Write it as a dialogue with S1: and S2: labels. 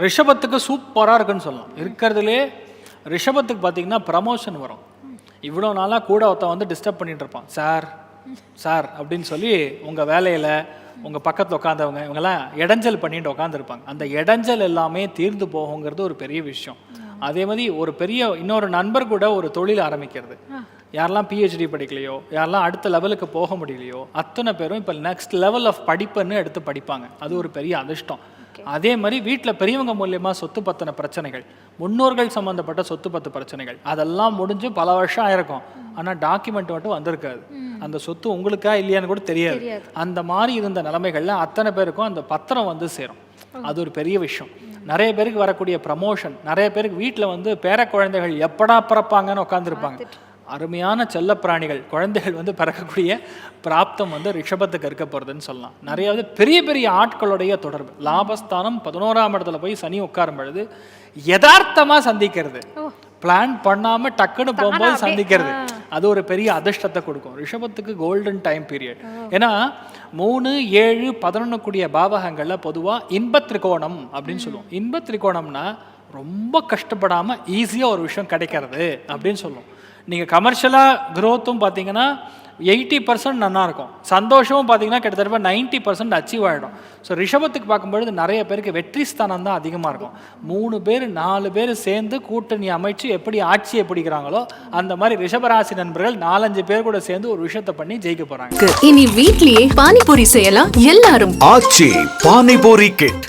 S1: ரிஷபத்துக்கு சூப்பராக இருக்குன்னு சொல்லலாம். இருக்கிறதுலே ரிஷபத்துக்கு பார்த்தீங்கன்னா ப்ரமோஷன் வரும். இவ்வளோ நாளாக கூட ஒருத்தன் வந்து டிஸ்டர்ப் பண்ணிட்டு இருப்பான். சார் சார் அப்படின்னு சொல்லி உங்கள் வேலையில் உங்கள் பக்கத்தில் உட்காந்தவங்க இவங்கெல்லாம் இடைஞ்சல் பண்ணிட்டு உட்காந்துருப்பாங்க அந்த இடைஞ்சல் எல்லாமே தீர்ந்து போகுங்கிறது ஒரு பெரிய விஷயம். அதே மாதிரி ஒரு பெரிய இன்னொரு நண்பர் கூட ஒரு தொழில் ஆரம்பிக்கிறது. யாரெல்லாம் பிஹெச்டி படிக்கலையோ யாரெல்லாம் அடுத்த லெவலுக்கு போக முடியலையோ அத்தனை பேரும் இப்போ நெக்ஸ்ட் லெவல் ஆஃப் படிப்புன்னு எடுத்து படிப்பாங்க. அது ஒரு பெரிய அதிர்ஷ்டம். அதே மாதிரி வீட்டில் பெரியவங்க மூலியமா சொத்து பத்தின பிரச்சனைகள் முன்னோர்கள் சம்மந்தப்பட்ட சொத்து பத்து பிரச்சனைகள் அதெல்லாம் முடிஞ்சு பல வருஷம் ஆயிருக்கும். ஆனால் டாக்குமெண்ட் மட்டும் வந்திருக்காது. அந்த சொத்து உங்களுக்கா இல்லையான்னு கூட தெரியாது. அந்த மாதிரி இருந்த நிலைமைகள்ல அத்தனை பேருக்கும் அந்த பத்திரம் வந்து சேரும். அது ஒரு பெரிய விஷயம். நிறைய பேருக்கு வரக்கூடிய ப்ரமோஷன் நிறைய பேருக்கு வீட்டில் வந்து பேர குழந்தைகள் எப்படா பிறப்பாங்கன்னு உட்காந்துருப்பாங்க அருமையான செல்லப்பிராணிகள் குழந்தைகள் வந்து பிறக்கக்கூடிய பிராப்தம் வந்து ரிஷபத்துக்கு இருக்க போகிறதுன்னு சொல்லலாம். நிறைய வந்து பெரிய பெரிய ஆட்களுடைய தொடர்பு. லாபஸ்தானம் பதினோராம் இடத்துல போய் சனி உட்காரும் பொழுது யதார்த்தமா சந்திக்கிறது. பிளான் பண்ணாம டக்குன்னு போகும்போது சந்திக்கிறது. அது ஒரு பெரிய அதிர்ஷ்டத்தை கொடுக்கும். ரிஷபத்துக்கு கோல்டன் டைம் பீரியட் ஏன்னா மூணு ஏழு பதினொன்று கூடிய பாவகங்கள்ல பொதுவா இன்பத் திரிகோணம் அப்படின்னு சொல்லுவோம். இன்பத் திரிகோணம்னா ரொம்ப கஷ்டப்படாம ஈஸியா ஒரு விஷயம் கிடைக்கிறது அப்படின்னு சொல்லுவோம். நீங்க கமர்ஷியலா growth-உம் பார்த்தீங்கன்னா எயிட்டி பர்சன்ட் நல்லா இருக்கும். சந்தோஷமும் பார்த்தீங்கன்னா கிட்டத்தட்ட நைன்ட்டி பர்சன்ட் அச்சீவ் ஆகிடும் ஸோ ரிஷபத்துக்கு பார்க்கும்பொழுது நிறைய பேருக்கு வெற்றி ஸ்தானம் தான் அதிகமாக இருக்கும். மூணு பேர் நாலு பேர் சேர்ந்து கூட்டணி அமைச்சு எப்படி ஆட்சியை பிடிக்கிறாங்களோ அந்த மாதிரி ரிஷபராசி நண்பர்கள் நாலஞ்சு பேர் கூட சேர்ந்து ஒரு விஷயத்தை பண்ணி ஜெயிக்க போகிறாங்க
S2: இனி வீட்லயே பானிபூரி செய்யலாம் எல்லாரும்.
S3: ஆச்சி பானிபூரி கிட்.